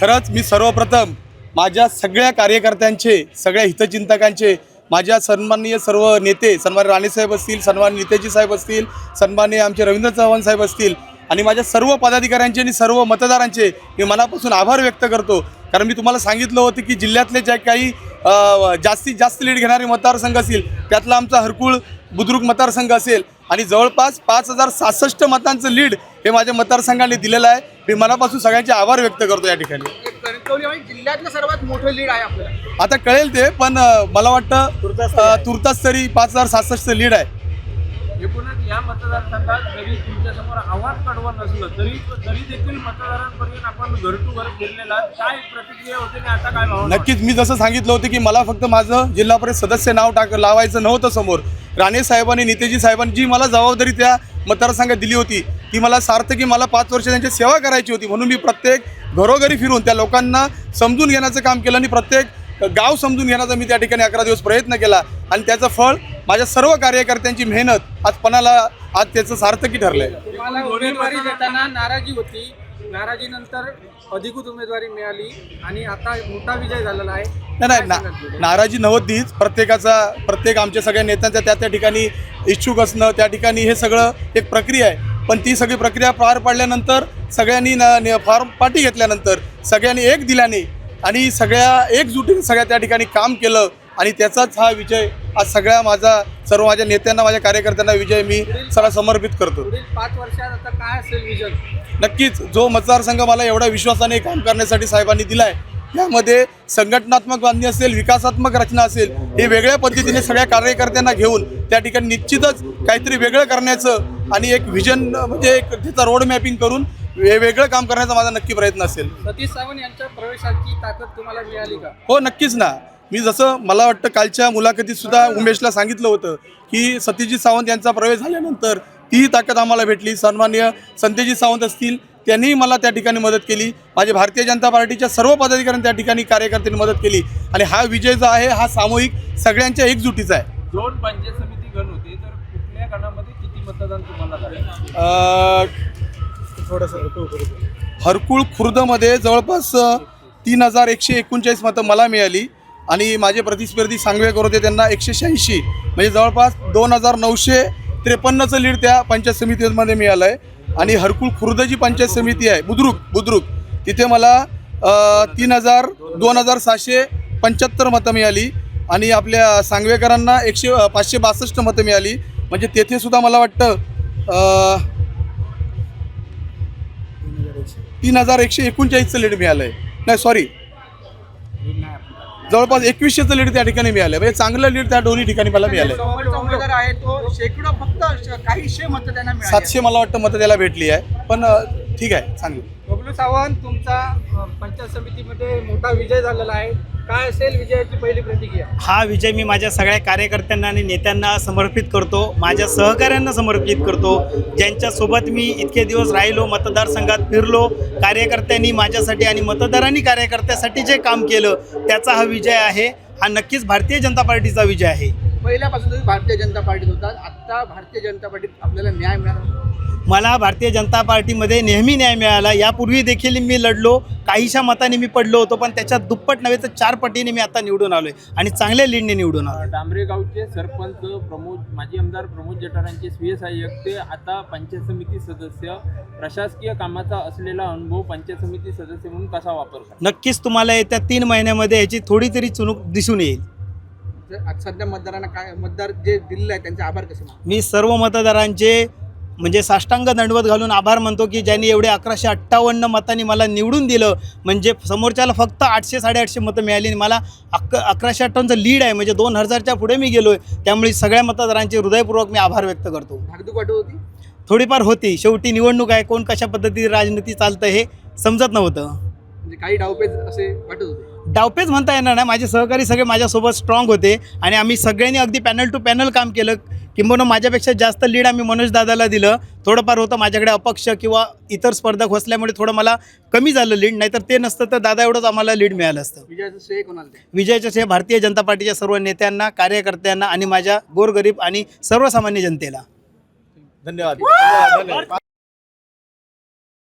खरंच मी सर्वप्रथम माझ्या सगळ्या कार्यकर्त्यांचे सगळ्या हितचिंतकांचे माझ्या सन्माननीय सर्व नेते सन्मान्य राणेसाहेब असतील सन्मान्य नेतेजी साहेब असतील सन्माननीय आमचे रवींद्र चव्हाण साहेब असतील आणि माझ्या सर्व पदाधिकाऱ्यांचे आणि सर्व मतदारांचे मी मनापासून आभार व्यक्त करतो. कारण मी तुम्हाला सांगितलं होतं की जिल्ह्यातले ज्या काही जास्तीत जास्त लीड घेणारे मतदारसंघ असतील त्यातला आमचा हरकुळ बुद्रुक मतदारसंघ असेल आणि जवळपास पाच हजार सहासष्ट मतांचं लीड हे माझ्या मतदारसंघाने दिलेलं आहे. मी मनापासून सगळ्यांचे आभार व्यक्त करतो या ठिकाणी. कणकवली जिल्ह्यातलं सर्वात मोठं लीड आहे आपल्याला. आता कळेल ते पण अ, मला वाटतं अ, तुर्तास तरी पाच हजार सहासष्टचं लीड आहे. एकूणच या मतदारसंघात जरी तुमच्यासमोर आव्हान कडवं नसलं तरी तरी देखील मतदारांपर्यंत आपण घर टू घर फिरलेला. काय प्रतिक्रिया होते आणि आता काय भावना? नक्कीच मी जसं सांगितलं होतं की मला फक्त माझं जिल्हा परिषद सदस्य नाव टाक लावायचं नव्हतं समोर. राणे साहेबांनी नितेजी साहेबांनी जी मला जबाबदारी त्या मतदारसंघात दिली होती ती मला सार्थ की मला पाच वर्ष त्यांची सेवा करायची होती. म्हणून मी प्रत्येक घरोघरी फिरून त्या लोकांना समजून घेण्याचं काम केलं आणि प्रत्येक गाव समजून घेण्याचा मी त्या ठिकाणी अकरा दिवस प्रयत्न केला. आणि त्याचं फळ माझ्या सर्व कार्यकर्त्यांची मेहनत आज पणाला आज त्याचं सार्थकी ठरलं आहे तुम्हाला उमेदवारी देताना नाराजी होती. नाराजीनंतर अधिकृत उमेदवारी मिळाली आणि आता मोठा विजय झालेला आहे. नाही नाही नाराजी नव्हतीच. प्रत्येकाचा प्रत्येक आमच्या सगळ्या नेत्यांच्या त्या त्या ठिकाणी इच्छुक असणं त्या ठिकाणी हे सगळं एक प्रक्रिया आहे. पण ती सगळी प्रक्रिया पार पाडल्यानंतर सगळ्यांनी न फॉर्म पाठी घेतल्यानंतर सगळ्यांनी एक दिल्याने आणि सगळ्या एकजुटीने सगळ्या त्या ठिकाणी काम केलं आणि त्याचाच हा विजय आज सगळ्या माझा सर्व माझ्या नेत्यांना माझ्या कार्यकर्त्यांना विजय मी सगळा समर्पित करतो. पाच वर्षात आता काय असेल विजन? नक्कीच जो मतदारसंघ मला एवढ्या विश्वासाने काम करण्यासाठी साहेबांनी दिलाय यामध्ये संघटनात्मक बांधणी असेल विकासात्मक रचना असेल हे वेगळ्या पद्धतीने सगळ्या कार्यकर्त्यांना घेऊन त्या ठिकाणी निश्चितच काहीतरी वेगळं करण्याचं आणि एक व्हिजन म्हणजे एक त्याचा रोड मॅपिंग करून वे- वेगळं काम करण्याचा माझा नक्की प्रयत्न असेल. सतीश सावंत यांच्या प्रवेशाची ताकद तुम्हाला मिळाली का? हो नक्कीच ना. मी जसं मला वाटतं कालच्या मुलाखतीत सुद्धा उमेशला सांगितलं होतं की सत्यजित सावंत यांचा प्रवेश झाल्यानंतर ती ताकद आम्हाला भेटली. सन्मान्य संत्यजित सावंत असतील त्यांनीही मला त्या ठिकाणी मदत केली. माझे भारतीय जनता पार्टीच्या सर्व पदाधिकाऱ्यांनी त्या ठिकाणी कार्यकर्त्यांनी मदत केली. आणि हा विजय जो आहे हा सामूहिक सगळ्यांच्या एकजुटीचा आहे. दोन पंचायत समिती गण होते तर कुठल्या गणामध्ये किती मतदान तुम्हाला झाले? हरकुळ खुर्दमध्ये जवळपास तीन हजार एकशे एकोणचाळीस मतं मला मिळाली. आणि माझे प्रतिस्पर्धी सांगवेकर होते त्यांना एकशे शहाऐंशी. म्हणजे जवळपास दोन हजार नऊशे त्रेपन्नचं लीड त्या पंचायत समितीमध्ये मिळालं आहे आणि हरकुळ खुर्द जी पंचायत समिती आहे बुद्रुक बुद्रुक तिथे मला तीन हजार दोन हजार सहाशे पंच्याहत्तर मतं मिळाली. आणि आपल्या सांगवेकरांना एकशे पाचशे बासष्ट मतं मिळाली. म्हणजे तेथे सुद्धा मला वाटतं तीन हजार एकशे एकोणचाळीसचं लीड मिळालं आहे नाही सॉरी जवळपास एकवीसशेचं लीड त्या ठिकाणी मिळालं म्हणजे चांगलं लीड त्या दोन्ही ठिकाणी मला मिळालं. सातशे मला वाटतं मतं त्याला भेटली आहे. पण ठीक आहे चांगलं. बबलू सावंत तुमचा पंचायत समितीमध्ये मोठा विजय झालेला आहे. काय असेल विजयाची पहिली प्रतिक्रिया? हा विजय मी माझ्या सगळ्या कार्यकर्त्यांना आणि नेत्यांना समर्पित करतो. माझ्या सहकाऱ्यांना समर्पित करतो. ज्यांच्यासोबत मी इतके दिवस राहिलो मतदारसंघात फिरलो कार्यकर्त्यांनी माझ्यासाठी आणि मतदारांनी कार्यकर्त्यासाठी जे काम केलं त्याचा हा विजय आहे. हा नक्कीच भारतीय जनता पार्टीचा विजय आहे. पहिल्यापासून तुम्ही भारतीय जनता पार्टीत होतात आता भारतीय जनता पार्टीत आपल्याला न्याय मिळाला. मला भारतीय जनता पार्टीमध्ये नेहमी न्याय मिळाला. यापूर्वी देखील मी लढलो. काहीशा मताने मी पडलो होतो पण त्याच्या दुप्पट नव्हे तर चार पटीने मी आता निवडून आलो आहे आणि चांगल्या लीडने निवडून आलो डांबरे गावचे सरपंच प्रमोद माजी आमदार प्रमोद जठारांचे स्वीय सहाय्यक ते आता पंचायत समिती सदस्य. प्रशासकीय कामाचा असलेला अनुभव पंचायत समिती सदस्य म्हणून कसा वापर नक्कीच तुम्हाला येत्या तीन महिन्यामध्ये याची थोडी तरी चुणूक दिसून येईल. सध्या मतदारांना काय मतदार जे दिलेलं आहे त्यांचे आभार कसे? मी सर्व मतदारांचे म्हणजे साष्टांग दंडवत घालून आभार मानतो की ज्यांनी एवढे अकराशे अठ्ठावन्न मतांनी मला निवडून दिलं. म्हणजे समोरच्याला फक्त आठशे साडेआठशे मतं मिळाली आणि मला अक अकराशे अठ्ठावन्नचं लीड आहे. म्हणजे दोन हजारच्या पुढे मी गेलो आहे त्यामुळे सगळ्या मतदारांचे हृदयपूर्वक मी आभार व्यक्त करतो. धाकधूक वाटत होती? थोडीफार होती. शेवटी निवडणूक आहे. कोण कशा पद्धतीने राजनीती चालतं हे समजत नव्हतं. म्हणजे काही डावपेच असे वाटत होते? डावपेच म्हणता येणार नाही. माझे सहकारी सगळे माझ्यासोबत स्ट्रॉंग होते. आणि आम्ही सगळ्यांनी अगदी पॅनल टू पॅनल काम केलं. किंबहुना माझ्यापेक्षा जास्त लीड आम्ही मनोज दादाला दिलं. थोडंफार होतं माझ्याकडे अपक्ष किंवा इतर स्पर्धक असल्यामुळे थोडं मला कमी झालं लीड नाहीतर ते नसतं तर दादा एवढंच आम्हाला लीड मिळालं असतं. विजयाचं श्रेय कोणाला विजयाचं श्रेय भारतीय जनता पार्टीच्या सर्व नेत्यांना कार्यकर्त्यांना आणि माझ्या गोरगरीब आणि सर्वसामान्य जनतेला. धन्यवाद.